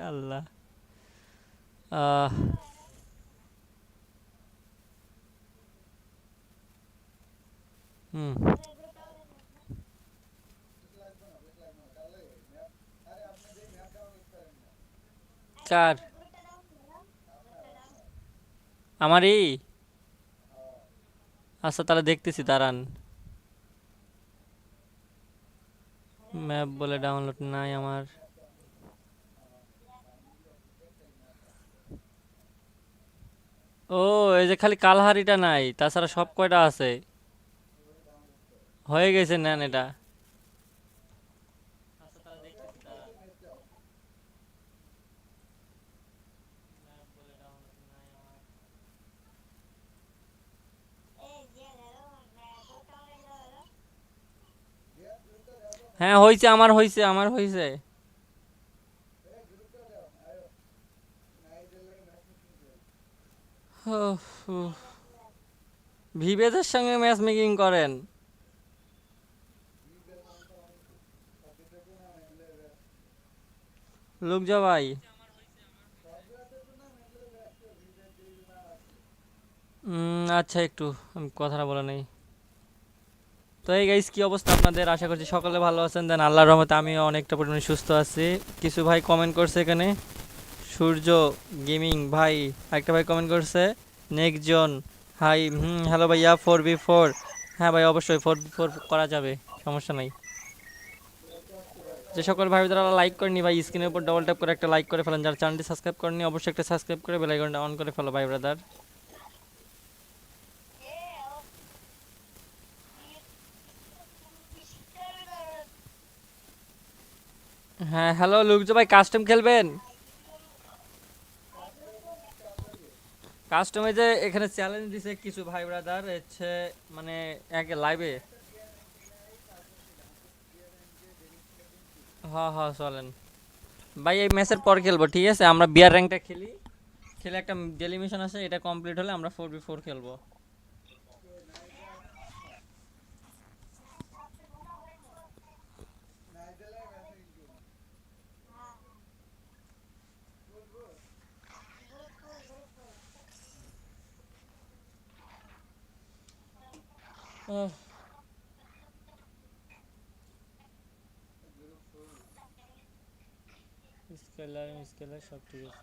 আল্লাহ। হুম। কার? আমারই? আচ্ছা তাহলে দেখতেছি দাঁড়ান। ম্যাপ বলে ডাউনলোড নাই আমার। ও, এই যে খালি কালহারিটা নাই, তাছাড়া সব কয়টা আছে? হয়ে গেছে নেন এটা। হ্যাঁ হয়েছে আমার হয়েছে আমার হয়েছে ভিভেজের সঙ্গে ম্যাচ মেকিং করেন। লোক উম, আচ্ছা একটু আমি কথাটা বলে নেই। তো এই গাইস কি অবস্থা আপনাদের? আশা করছি সকলে ভালো আছেন। দেন আল্লাহর রহমতে আমিও অনেকটা পরিমাণে সুস্থ আছি। কিছু ভাই কমেন্ট করছে এখানে। সূর্য গেমিং, ভাই একটা ভাই কমেন্ট করছে নেক্সট জন হাই, হুম হ্যালো ভাইয়া ফোর বি ফোর হ্যাঁ ভাই, অবশ্যই ফোর বি ফোর করা যাবে, সমস্যা নাই। যে সকল ভাই তারা লাইক করেনি ভাই স্ক্রিনের উপর ডবল ট্যাপ করে একটা লাইক করে ফেলেন। যারা চ্যানেলটি সাবস্ক্রাইব করেনি অবশ্যই একটা সাবস্ক্রাইব করে বেল আইকনটা অন করে ফেলো, ভাই ব্রাদার হ্যাঁ হ্যালো লুকজো ভাই কাস্টম খেলবেন? কাস্টমে যে এখানে চ্যালেঞ্জ দিছে কিছু ভাই ব্রাদার হচ্ছে মানে এক লাইভে হ্যাঁ হ্যাঁ চলেন। ভাই, এই ম্যাচের পর খেলব, ঠিক আছে? আমরা বিয়ার র্যাঙ্কটা খেলি। খেলে একটা ডেলি মিশন আছে, এটা কমপ্লিট হলে আমরা ফোর বি ফোর খেলব। আহ, স্কেলার স্কেলার সব ঠিক আছে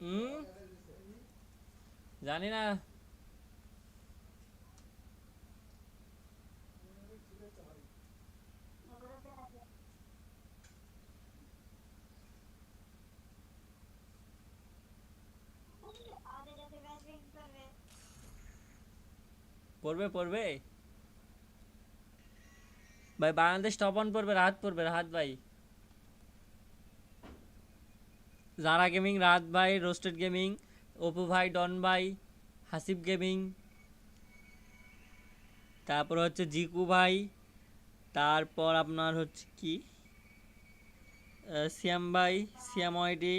হুম জানি না পড়বে পড়বে? ভাই, বাংলাদেশ টপ অন পড়বে রাত পড়বে রাত ভাই। জারা গেমিং রাত ভাই, রোস্টেড গেমিং, অপু ভাই, ডন ভাই হাসিব গেমিং। তারপর হচ্ছে জিকু ভাই, তারপর আপনার হচ্ছে কি? সিয়াম ভাই, সিয়াম ওয়াইডি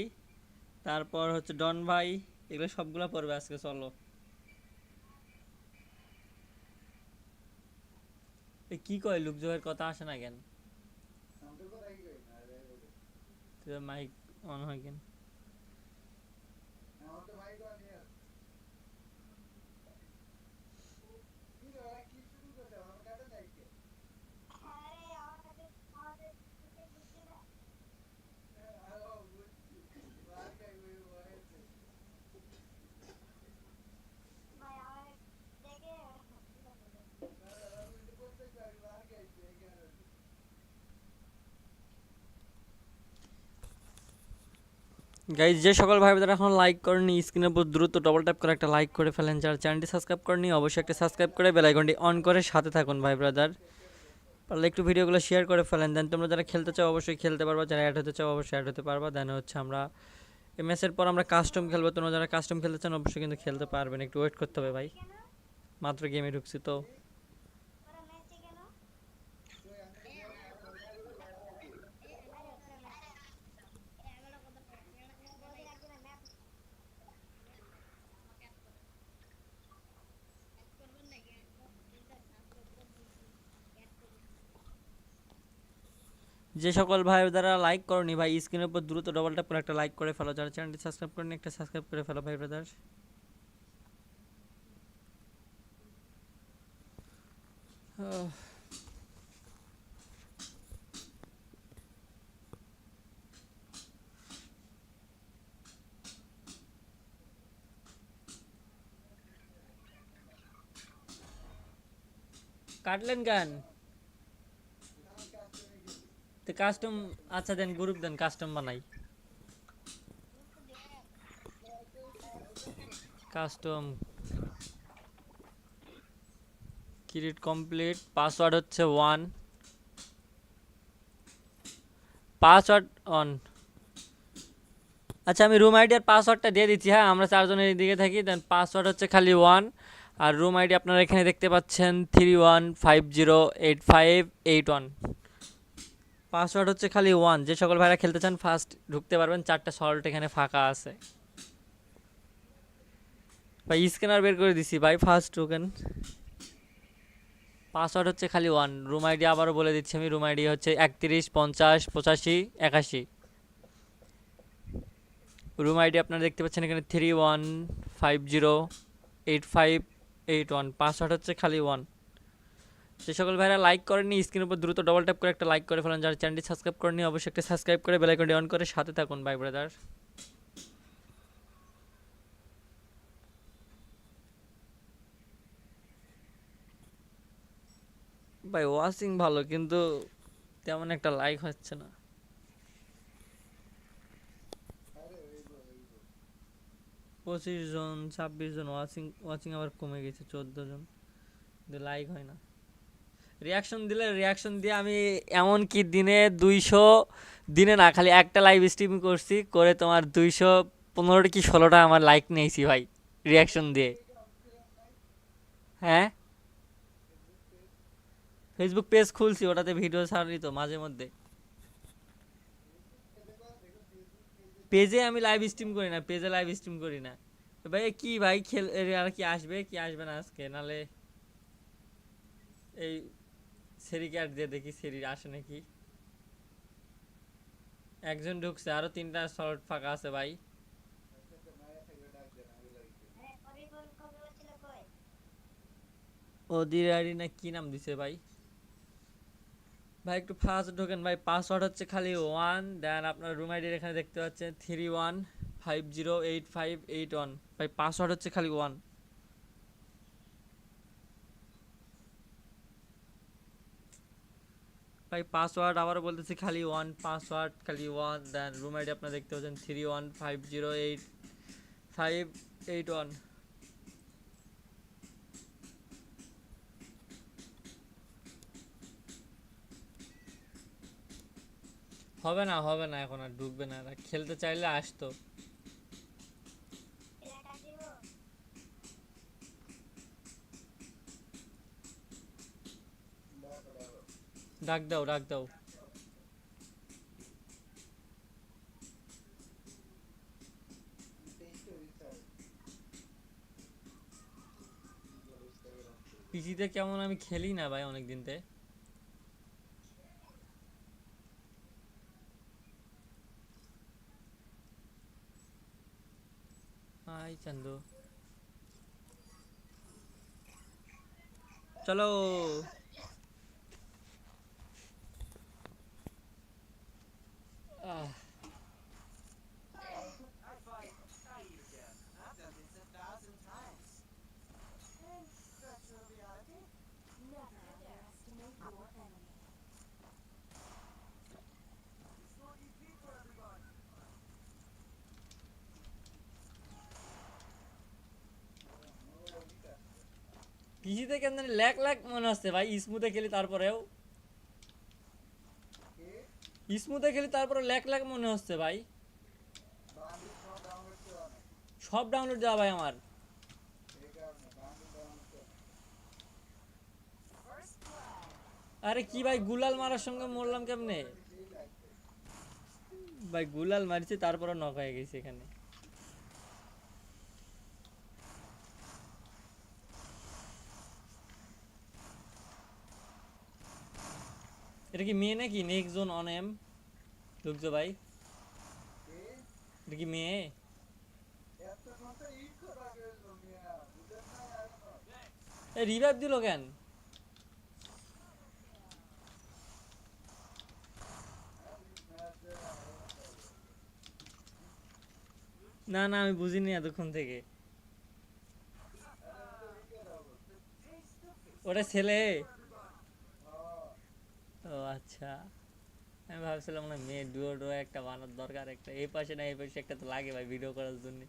তারপর হচ্ছে ডন ভাই, এগুলো সবগুলো পড়বে আজকে, চলো। এ কি কয় লুকজয়ের কথা আসে না কেন? মাইক অন হয় কেন? গাইজ যে সকল ভাই বোনেরা এখন লাইক করেনি স্ক্রিনের উপর দ্রুত ডবল ট্যাপ করে একটা লাইক করে ফেলেন। যারা চ্যানেলটি সাবস্ক্রাইব করেনি, অবশ্যই একটা সাবস্ক্রাইব করে বেল আইকনটি অন করে সাথে থাকুন, ভাই ব্রাদার পারলে একটু ভিডিওগুলো শেয়ার করে ফেলেন। দেন তোমরা যারা খেলতে চাও, অবশ্যই খেলতে পারবা। যারা অ্যাড হতে চাও, অবশ্যই অ্যাড হতে পারবা। দেন হচ্ছে আমরা এই ম্যাচের পর আমরা কাস্টম খেলব। তোমরা যারা কাস্টম খেলতে চান, অবশ্যই কিন্তু খেলতে পারবেন। একটু ওয়েট করতে হবে, ভাই। মাত্র গেমে ঢুকছি তো। যে সকল ভাই দ্বারা লাইক করনি ভাই স্ক্রিনের উপর দ্রুত ডবল ট্যাপ করে একটা লাইক করে ফেলো। যারা চ্যানেলটি সাবস্ক্রাইব করেনি একটা সাবস্ক্রাইব করে ফেলো ভাই ব্রাদার কাটলেন গান তো কাস্টম আচ্ছা দেন গ্রুপ দেন কাস্টম বানাই। কাস্টম ক্রিয়েট কমপ্লিট পাসওয়ার্ড হচ্ছে ওয়ান পাসওয়ার্ড অন আচ্ছা আমি রুম আইডি আর পাসওয়ার্ডটা দিয়ে দিচ্ছি হ্যাঁ আমরা চারজনের দিকে থাকি দেন পাসওয়ার্ড হচ্ছে খালি ওয়ান আর রুম আইডি আপনারা এখানে দেখতে পাচ্ছেন three one five zero eight five eight one password হচ্ছে খালি ওয়ান যে সকল ভাইরা খেলতে চান ফার্স্ট ঢুকতে পারবেন, চারটা সল্ট এখানে ফাঁকা আছে। ভাই স্ক্যানার বের করে দিছি, ভাই ফার্স্ট ঢুকেন। পাসওয়ার্ড হচ্ছে খালি ওয়ান রুম আইডি আবারও বলে দিচ্ছি আমি রুম আইডি হচ্ছে একত্রিশ, পঞ্চাশ, পঁচাশি, একাশি। রুম আইডি আপনারা দেখতে পাচ্ছেন এখানে three one five zero eight five eight one password হচ্ছে খালি ওয়ান যে সকল ভাইরা লাইক করেননি স্ক্রিনের উপর দ্রুত ডবল ট্যাপ করে একটা লাইক করে ফেলেন। যারা চ্যানেলটি সাবস্ক্রাইব করেনি অবশ্যই একটা সাবস্ক্রাইব করে বেলাইকনটি অন করে সাথে থাকুন। ভাই ব্রাদার ভাই ওয়াচিং ভালো, কিন্তু তেমন একটা লাইক হচ্ছে না। পঁচিশ জন, ছাব্বিশ জন ওয়াচিং ওয়াচিং আবার কমে গেছে, চোদ্দ জন। কিন্তু লাইক হয় না। রিয়াকশন দিলে রিয়াকশন দিয়ে আমি এমন কি দিনে দুইশো দিনে না, খালি একটা লাইভ স্ট্রিম করছি, করে তোমার দুইশো পনেরোটা কি ষোলোটা আমার লাইক নিয়েছি ভাই রিয়াকশন দিয়ে। হ্যাঁ? ফেসবুক পেজ খুলছি, ওটাতে ভিডিও ছাড়ি তো মাঝে মধ্যে। পেজে আমি লাইভ স্ট্রিম করি না পেজে লাইভ স্ট্রিম করি না। ভাই কি ভাই, খেল আর কি আসবে কি আসবে না আজকে? নালে এই সেরিকে আর দিয়ে দেখি সেরি আসে নাকি। একজন ঢুকছে, আরও তিনটা স্লট ফাঁকা আছে ভাই। ওদির না কি নাম দিছে ভাই? ভাই একটু ফাস্ট ঢোকেন ভাই, পাসওয়ার্ড হচ্ছে খালি ওয়ান, দেন আপনার রুম আইডির এখানে দেখতে পাচ্ছেন, three one five zero eight five eight one. ভাই পাসওয়ার্ড হচ্ছে খালি ওয়ান। ভাই পাসওয়ার্ড আবারও বলতেছি, খালি ওয়ান পাসওয়ার্ড খালি ওয়ান দেন রুম আইডি আপনারা দেখতে পাচ্ছেন three one five zero eight five eight one হবে না হবে না, এখন আর ঢুকবে না খেলতে চাইলে আসতো। ডাক দাও ডাক দাও। পিসিতে কেমন আমি খেলি না ভাই অনেক দিনতে হাই চান্দু। চলো। পিসিতে কেন ল্যাক ল্যাক মনে হচ্ছে ভাই স্মুথে খেলি তারপরেও। স্মুথে খেলি তারপরে ল্যাক ল্যাক মনে হচ্ছে ভাই। সব ডাউনলোড দেওয়া ভাই আমার। আরে কি ভাই, গুলাল মারার সঙ্গে মরলাম কেমনে? ভাই গুলাল মারছে তারপরে নক হয়ে গেছে এখানে। এটা কি মেয়ে নাকি? নেক্সট জোন অন এম লুকজো ভাই। এটা কি মেয়ে? রিভাইভ দিল কেন? না না, আমি বুঝিনি এতক্ষণ থেকে। ওটা ছেলে। ও আচ্ছা। আমি ভাবছিলাম না মেয়ে ডুয়ো ডুয়ো একটা বানার দরকার একটা। এই পাশে না এই পাশে একটা তো লাগে ভাই ভিডিও করার জন্য।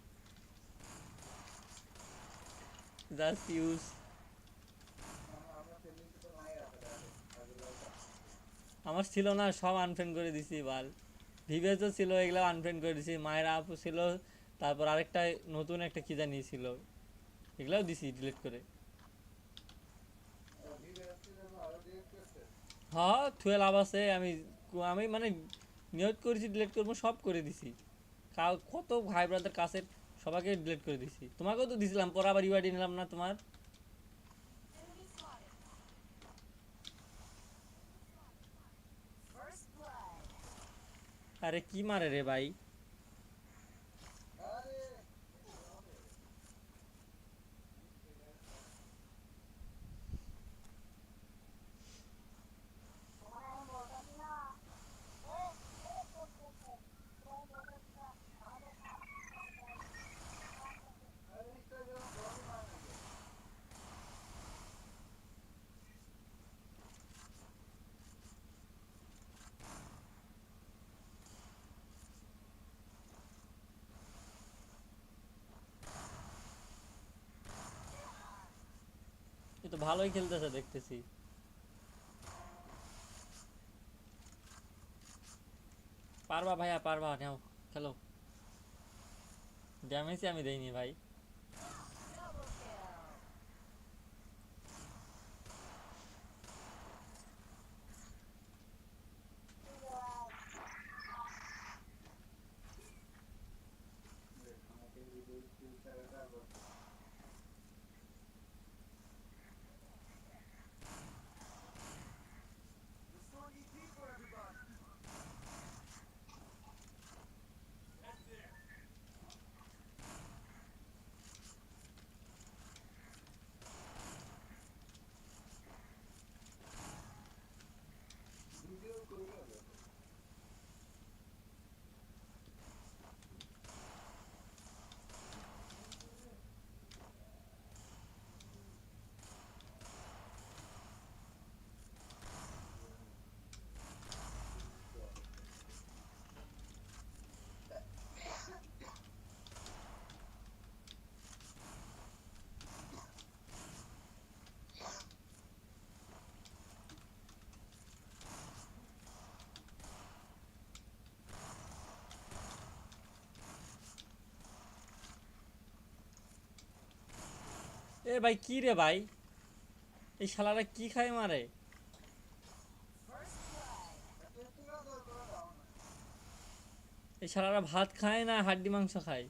জাস্ট ইউজ আমার ছিল না, সব আনফ্রেন্ড করে দিছি বাল। ভিভেজও ছিল, এগুলো আনফ্রেন্ড করে দিছি। মায়ের আপু ছিল, তারপর আরেকটা নতুন একটা কি জানি ছিল। এগুলাও দিছি ডিলিট করে। হ্যাঁ থুয়ে লাভ আছে, আমি আমি মানে নিয়োগ করেছি ডিলেট করব, সব করে দিছি। কত ভাই ব্রাদার কাছের, সবাইকে ডিলেট করে দিছি। তোমাকেও তো দিছিলাম, পরে আবার ইউআইডি নিলাম না তোমার। আরে কি মারে রে ভাই? তো ভালোই খেলতেছে দেখতেছি। পারবা ভাইয়া পারবা নাও খেলো। ড্যামেজই আমি দেইনি ভাই। এ ভাই, কি রে ভাই? এই শালারা কি খায় মারে? এই শালারা ভাত খায় না হাড্ডি মাংস খায়?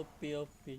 ওপি ওপি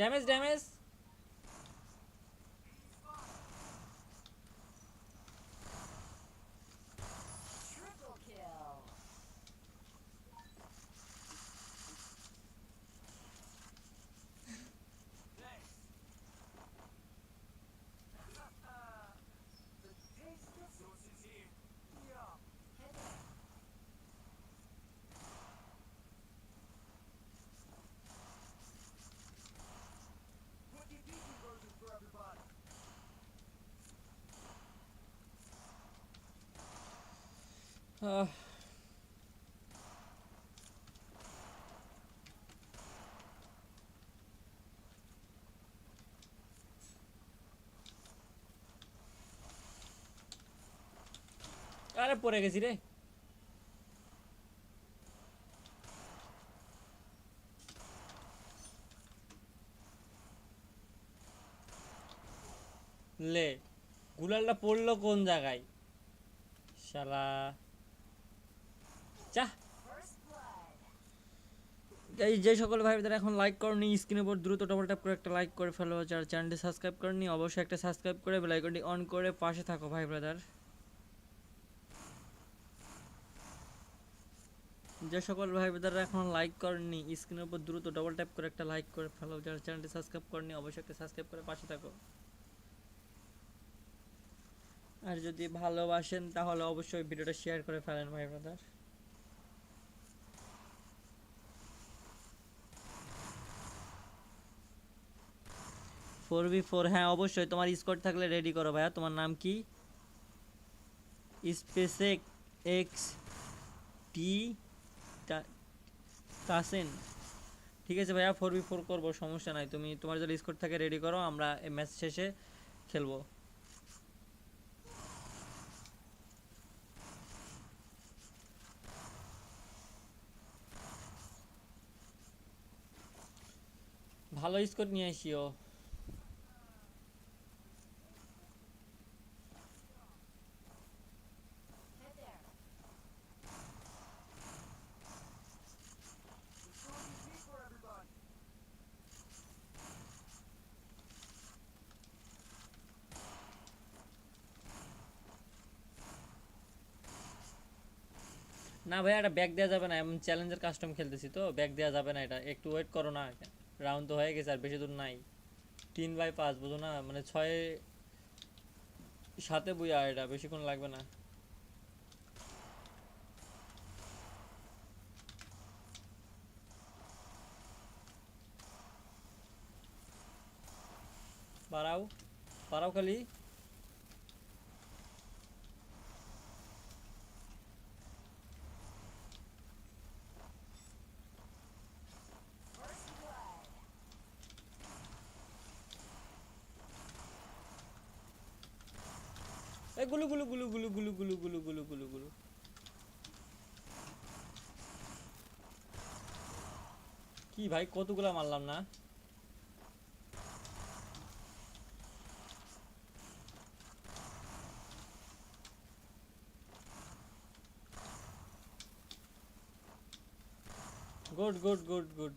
ড্যামেজ ড্যামেজ আরে পড়ে গেছি রে। লে গুলালটা পড়ল কোন জায়গায়? শালা। এই যে সকল ভাই বোনেরা এখন লাইক করনি স্ক্রিনের উপর দ্রুত ডবল ট্যাপ করে একটা লাইক করে ফেলো। আর চ্যানেলটি সাবস্ক্রাইব করনি অবশ্যই একটা সাবস্ক্রাইব করে বেল আইকনটি অন করে পাশে থাকো ভাই ব্রাদার যে সকল ভাই বোনেরা এখন লাইক করেননি স্ক্রিনের উপর দ্রুত ডবল ট্যাপ করে একটা লাইক করে ফেলো। যারা চ্যানেলটি সাবস্ক্রাইব করনি অবশ্যই একটা সাবস্ক্রাইব করে পাশে থাকো। আর যদি ভালোবাসেন, তাহলে অবশ্যই ভিডিওটা শেয়ার করে ফেলেন ভাই ব্রাদার ফোর বি ফোর হ্যাঁ অবশ্যই। তোমার স্কোর থাকলে রেডি করো ভাইয়া। তোমার নাম কি? স্পেসেক এক্স টি কাসেন ঠিক আছে ভাইয়া, ফোর বি ফোর করব, সমস্যা নাই। তুমি, তোমার যদি স্কোর থাকে রেডি করো, আমরা এই ম্যাচ শেষে খেলব। ভালো স্কোর নিয়ে আসিও। না ভাই এটা ব্যাক দেওয়া যাবে না এমন চ্যালেঞ্জের কাস্টম খেলতেছি তো ব্যাক দেওয়া যাবে না এটা। একটু ওয়েট করো না রাউন্ড তো হয়ে গেছে আর বেশি দূর নাই। তিন বাই পাঁচ, বুঝো না মানে ছয় সাথে বুয়া এটা, বেশিক্ষণ লাগবে না। বাড়াও বাড়াও খালি। এই গুলু গুলু গুলু গুলু গুলু গুলু গুলু গুলু গুলু গুলু। কি ভাই, কতগুলা মারলাম না? Good good good good.